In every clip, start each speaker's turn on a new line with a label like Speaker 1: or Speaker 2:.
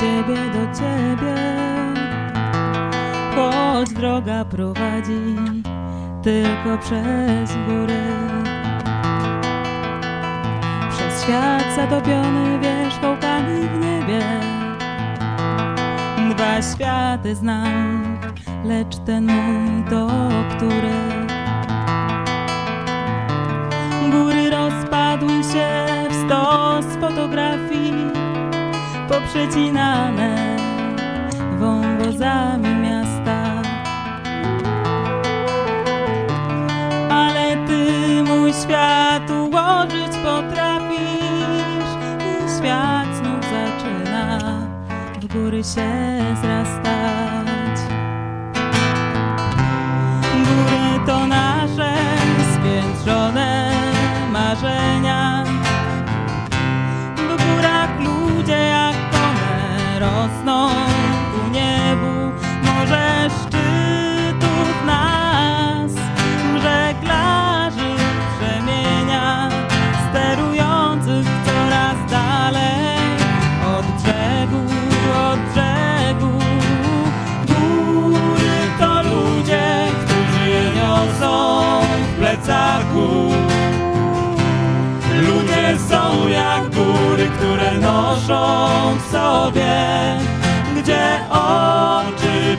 Speaker 1: Ciebie, do Ciebie. Choć droga prowadzi tylko przez góry. Przez świat zatopiony wierzchołkami w niebie. Dwa światy znam, lecz ten mój to który? Góry rozpadły się w stos fotografii poprzecinane wąwozami miasta. Ale ty mój świat ułożyć potrafisz i świat znów zaczyna w góry się zrastać. Góry to nasze spiętrzone marzenia. Ku niebu. Może szczytów nas żeglarzy przemienia, sterujących coraz dalej od brzegu, od brzegu. Góry to ludzie, którzy niosą w plecaku. Ludzie są jak góry, które noszą w sobie,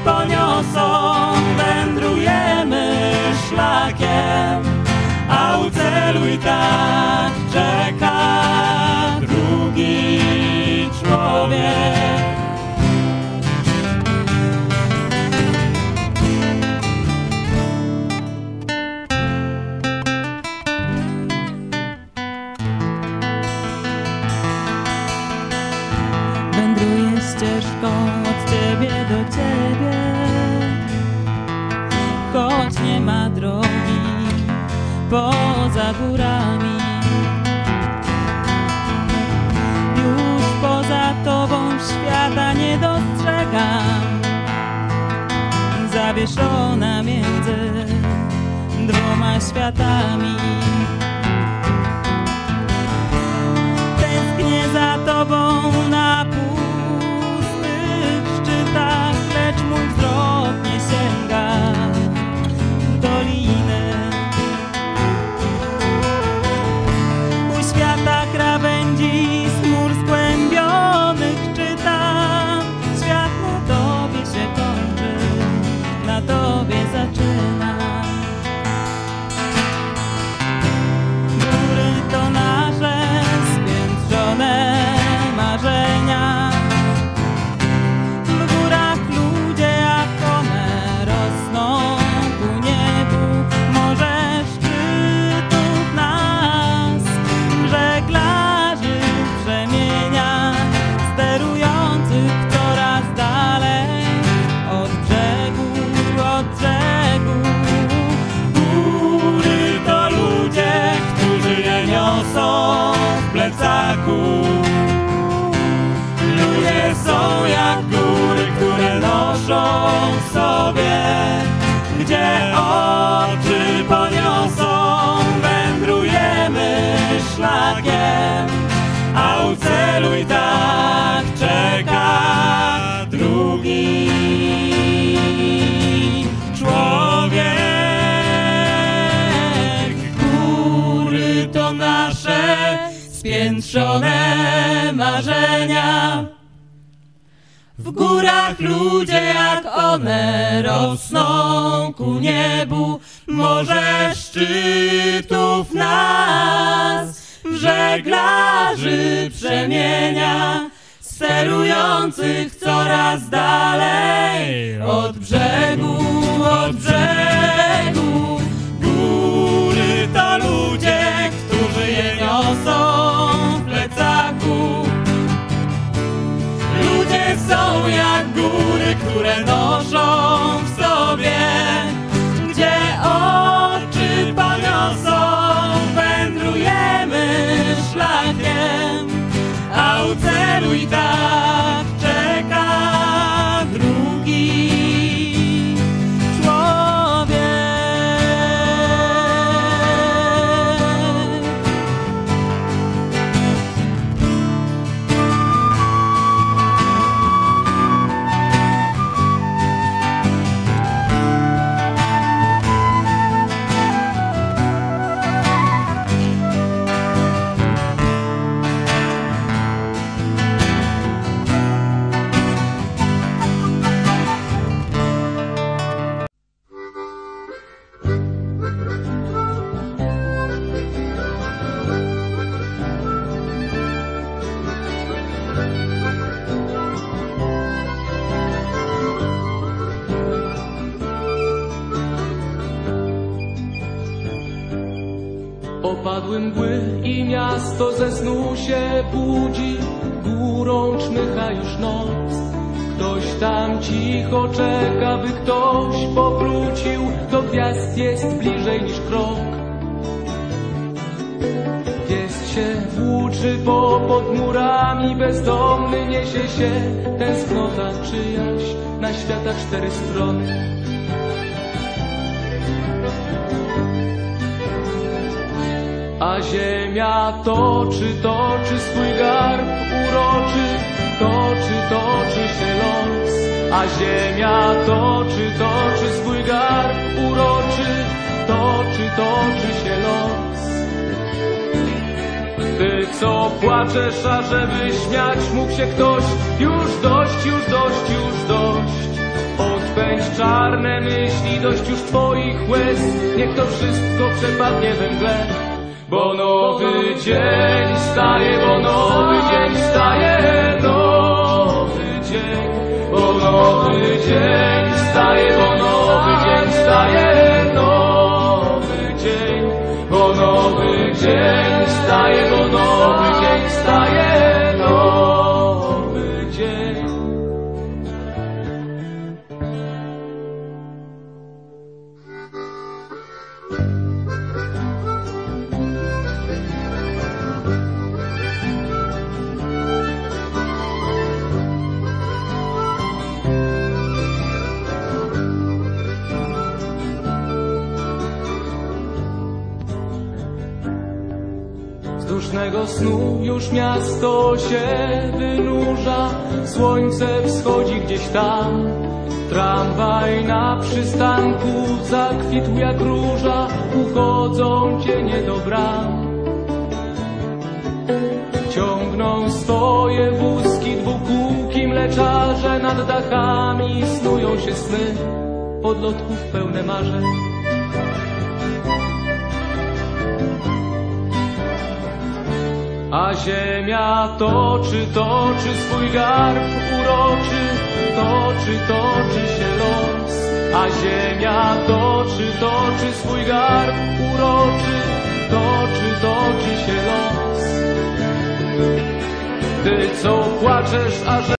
Speaker 1: poniosą, wędrujemy szlakiem, a u celu i tak czeka choć nie ma drogi poza górami. Już poza tobą świata nie dostrzegam, zawieszona między dwoma światami. Plecaku. Ludzie są jak góry, które noszą w sobie, marzenia. W górach ludzie jak one rosną ku niebu, może szczytów nas żeglarzy przemienia, sterujących coraz dalej od brzegu, od brzegu. Góry to ludzie, którzy je niosą są jak góry, które noszą w sobie, gdzie oczy poniosą, wędrujemy szlakiem, a u celu i tak
Speaker 2: Padły mgły i miasto ze snu się budzi, górą czmycha już noc. Ktoś tam cicho czeka, by ktoś powrócił, do gwiazd jest bliżej niż krok. Pies się włóczy po pod murami, bezdomny niesie się, tęsknota czyjaś na świata cztery strony. A ziemia toczy, toczy swój garb uroczy, toczy, toczy się los. A ziemia toczy, toczy swój garb uroczy, toczy, toczy się los. Ty, co płaczesz, a żeby śmiać mógł się ktoś, już dość, już dość, już dość. Odpędź czarne myśli, dość już twoich łez, niech to wszystko przepadnie we mgle. Bo nowy dzień staje, bo nowy dzień staje, nowy dzień. Bo nowy dzień staje, bo nowy dzień staje, nowy dzień. Bo nowy dzień staje, bo nowy dzień staje, dusznego snu już miasto się wynurza, słońce wschodzi gdzieś tam. Tramwaj na przystanku zakwitł jak róża, uchodzą cienie do bram. Ciągną swoje wózki dwukółki mleczarze nad dachami, snują się sny podlotków pełne marzeń. A ziemia toczy, toczy swój garb uroczy, toczy, toczy się los. A ziemia toczy, toczy swój garb uroczy, toczy, toczy się los. Ty, co płaczesz, a że